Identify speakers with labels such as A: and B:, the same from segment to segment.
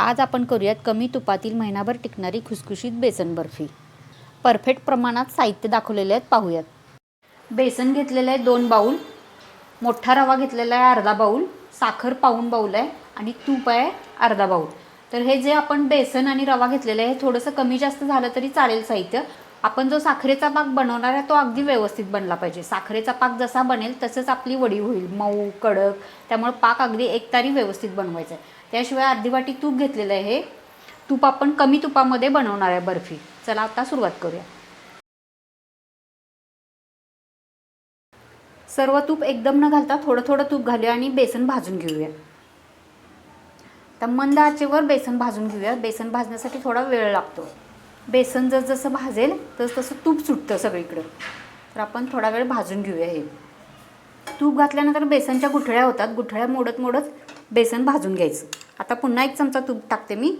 A: आज आपण करूयात कमी तुपातील महिनाभर टिकणारी खुसखुशीत बेसन बर्फी. परफेक्ट प्रमाणात साहित्य दाखवलेले आहेत पाहूयात. बेसन घेतलेलं आहे दोन बाऊल मोठा रवा घेतलेला आहे अर्धा बाऊल साखर पाऊण बाऊल आहे आणि तूप आहे अर्धा बाऊल तर हे जे आपण बेसन आणि रवा घेतलेलं आहे हे थोडंसं कमी जास्त झालं तरी चालेल साहित्य. आपण जो साखरेचा पाक बनवणार आहे तो अगदी व्यवस्थित बनला पाहिजे. साखरेचा पाक जसा बनेल तसंच आपली वडी होईल. मऊ कडक त्यामुळे पाक अगदी एकतारी व्यवस्थित बनवायचा आहे. त्याशिवाय अर्धी वाटी तूप घेतलेलं आहे हे. तूप आपण कमी तुपामध्ये बनवणार आहे बर्फी. चला आता सुरुवात करूया. सर्व तूप एकदम न घालता थोडं थोडं तूप घालूया आणि बेसन भाजून घेऊया. तर मंद आचेवर बेसन भाजून घेऊया. बेसन भाजण्यासाठी थोडा वेळ लागतो. बेसन जस जसं भाजेल तस तसं तूप सुटतं सगळीकडं. तर आपण थोडा वेळ भाजून घेऊया हे. तूप घातल्यानंतर बेसनच्या गुठळ्या होतात. गुठळ्या मोडत मोडत बेसन भाजून घ्यायचं. आता पुन्हा एक चमचा तूप टाकते मी.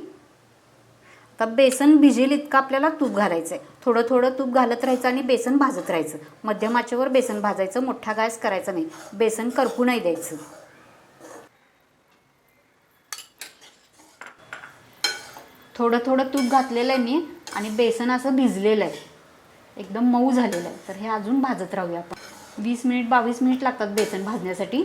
A: आता बेसन भिजेल इतकं आपल्याला तूप घालायचं आहे थोडं थोडं तूप घालत राहायचं आणि बेसन भाजत राहायचं. मध्यम आचेवर बेसन भाजायचं मोठा गॅस करायचा नाही. बेसन करपू नाही द्यायचं. थोडं थोडं तूप घातलेलं आहे मी आणि बेसन असं भिजलेलं आहे. एकदम मऊ झालेलं आहे. तर हे अजून भाजत राहूया आपण. वीस मिनिट बावीस मिनिट लागतात बेसन भाजण्यासाठी.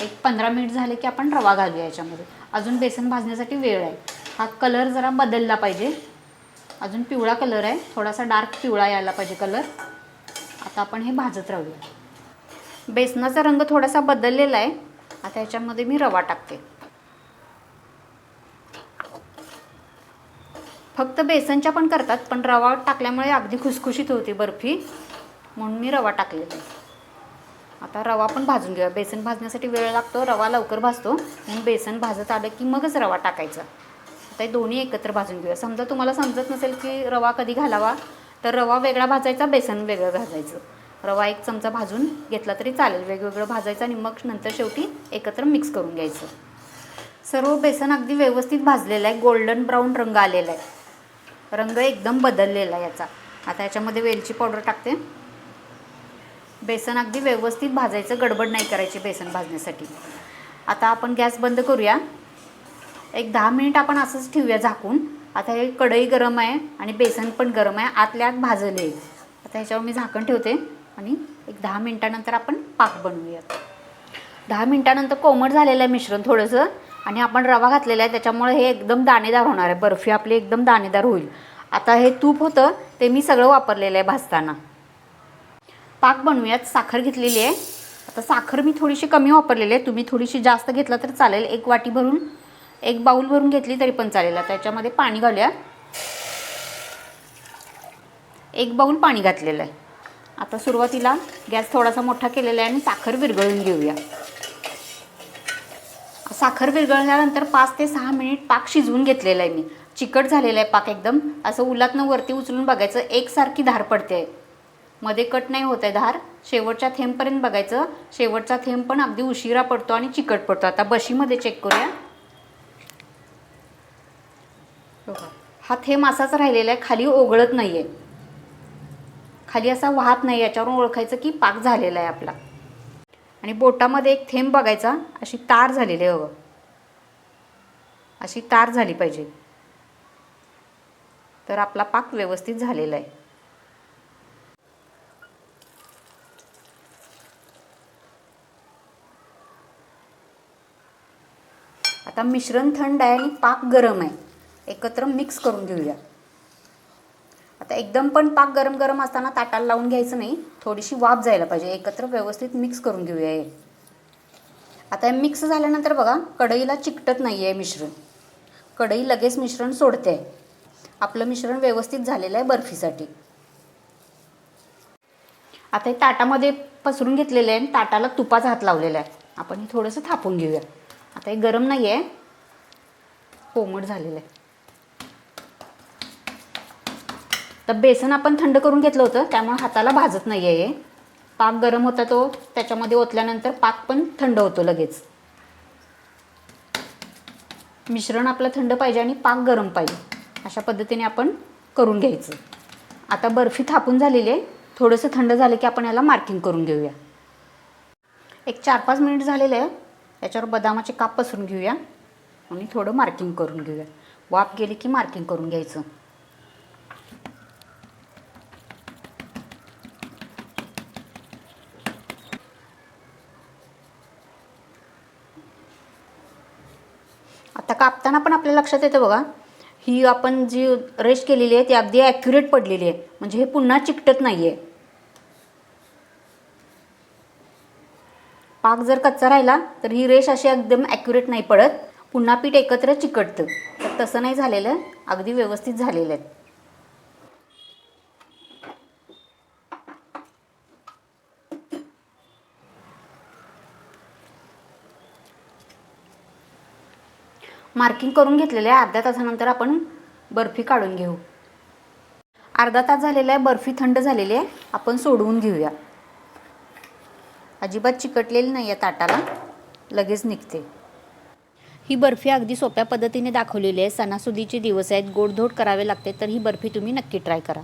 A: एक पंधरा मिनिट झाले की आपण रवा घालूया याच्यामध्ये. अजून बेसन भाजण्यासाठी वेळ आहे. हा कलर जरा बदलला पाहिजे. अजून पिवळा कलर आहे. थोडासा डार्क पिवळा यायला पाहिजे कलर. आता आपण हे भाजत राहूया. बेसनाचा रंग थोडासा बदललेला आहे. आता याच्यामध्ये मी रवा टाकते. फक्त बेसनच्या पण करतात पण रवा टाकल्यामुळे अगदी खुसखुशीत होते बर्फी. म्हणून मी रवा टाकलेला आहे. आता रवा पण भाजून घेऊया. बेसन भाजण्यासाठी वेळ लागतो रवा लवकर भाजतो म्हणून बेसन भाजत आलं की मगच रवा टाकायचा. आता हे दोन्ही एकत्र भाजून घेऊया. समजा तुम्हाला समजत नसेल की रवा कधी घालावा तर रवा वेगळा भाजायचा बेसन वेगळं भाजायचं. रवा एक चमचा भाजून घेतला तरी चालेल. वेगवेगळं भाजायचं आणि मग नंतर शेवटी एकत्र मिक्स करून घ्यायचं. सर्व बेसन अगदी व्यवस्थित भाजलेलं आहे. गोल्डन ब्राऊन रंग आलेला आहे. रंग एकदम बदललेला आहे याचा. आता याच्यामध्ये वेलची पावडर टाकते. बेसन अगदी व्यवस्थित भाजायचं गडबड नाही करायची बेसन भाजण्यासाठी. आता आपण गॅस बंद करूया. एक दहा मिनिट आपण असंच ठेवूया झाकून. आता हे कढई गरम आहे आणि बेसन पण गरम आहे आतल्या आत भाजले. आता ह्याच्यावर मी झाकण ठेवते आणि एक दहा मिनटानंतर आपण पाक बनवूयात. दहा मिनटानंतर कोमट झालेलं आहे मिश्रण थोडंसं आणि आपण रवा घातलेला आहे त्याच्यामुळे हे एकदम दाणेदार होणार आहे. बर्फी आपली एकदम दाणेदार होईल. आता हे तूप होतं ते मी सगळं वापरलेलं आहे भाजताना. पाक बनवूयात. साखर घेतलेली आहे. आता साखर मी थोडीशी कमी वापरलेली आहे. तुम्ही थोडीशी जास्त घेतला तर चालेल. एक वाटी भरून एक बाऊल भरून घेतली तरी पण चालेल. आता त्याच्यामध्ये पाणी घालूया एक बाऊल पाणी घातलेलं आहे. आता सुरुवातीला गॅस थोडासा मोठा केलेला आहे आणि साखर विरघळून घेऊया. साखर विरघळल्यानंतर पाच ते सहा मिनिट पाक शिजवून घेतलेला आहे मी. चिकट झालेला आहे पाक एकदम. असं उलातनं वरती उचलून बघायचं. एकसारखी धार पडते. आहे मध्ये कट नाही होत आहे धार. शेवटच्या थेंबपर्यंत बघायचं. शेवटचा थेंब पण अगदी उशिरा पडतो आणि चिकट पडतो. आता बशीमध्ये चेक करूया. हा थेंब असाच राहिलेला आहे. खाली ओघळत नाही आहे खाली असा वाहत नाही याच्यावरून ओळखायचं की पाक झालेला आहे आपला. आणि बोटामध्ये एक थेंब बघायचा. अशी तार झालेली आहे बघा. अशी तार झाली पाहिजे. तर आपला पाक व्यवस्थित झालेला आहे. आता मिश्रण थंड आहे आणि पाक गरम आहे. एकत्र मिक्स करून घेऊया. आता एकदम पण पाक गरम गरम असताना ताटाला लावून घ्यायचं नाही. थोडीशी वाफ जायला पाहिजे. एकत्र व्यवस्थित मिक्स करून घेऊया हे. आता मिक्स झाल्यानंतर बघा कढईला चिकटत नाही आहे मिश्रण. कढई लगेच मिश्रण सोडते. आहे आपलं मिश्रण व्यवस्थित झालेलं आहे बर्फीसाठी. आता हे ताटामध्ये पसरून घेतलेलं आहे आणि ताटाला तुपाचा हात लावलेला आहे. आपण हे थोडंसं थापून घेऊया. आता हे गरम नाही आहे कोमट झालेलं आहे तर बेसन आपण थंड करून घेतलं होतं त्यामुळे हाताला भाजत नाही आहे हे. पाक गरम होता तो त्याच्यामध्ये ओतल्यानंतर पाक पण थंड होतो लगेच. मिश्रण आपलं थंड पाहिजे आणि पाक गरम पाहिजे. अशा पद्धतीने आपण करून घ्यायचं. आता बर्फी थापून झालेली आहे. थोडंसं थंड झालं की आपण याला मार्किंग करून घेऊया. एक चार पाच मिनिट झालेलं आहे. याच्यावर बदामाचे काप पसरून घेऊया. आणि थोडं मार्किंग करून घेऊया. वाफ गेली की मार्किंग करून घ्यायचं. आता कापताना पण आपल्या लक्षात येतं बघा. ही आपण जी रेश केलेली आहे ती अगदी ॲक्युरेट पडलेली आहे. म्हणजे हे पुन्हा चिकटत नाही आहे पाक जर कच्चा राहिला तर ही रेष अशी एकदम ॲक्युरेट नाही पडत. पुन्हा पीठ एकत्र चिकटतं. तर तसं नाही झालेलं अगदी व्यवस्थित झालेलं आहे. मार्किंग करून घेतलेलं आहे अर्ध्या तासानंतर आपण बर्फी काढून घेऊ. अर्धा तास झालेला आहे बर्फी थंड झालेली आहे. आपण सोडवून घेऊया. अजिबात चिकटलेली नाही आहे ताटाला. लगेच निघते. ही बर्फी अगदी सोप्या पद्धतीने दाखवलेली आहे. सणासुदीचे दिवस आहेत. गोडधोड करावे लागते तर ही बर्फी तुम्ही नक्की ट्राय करा.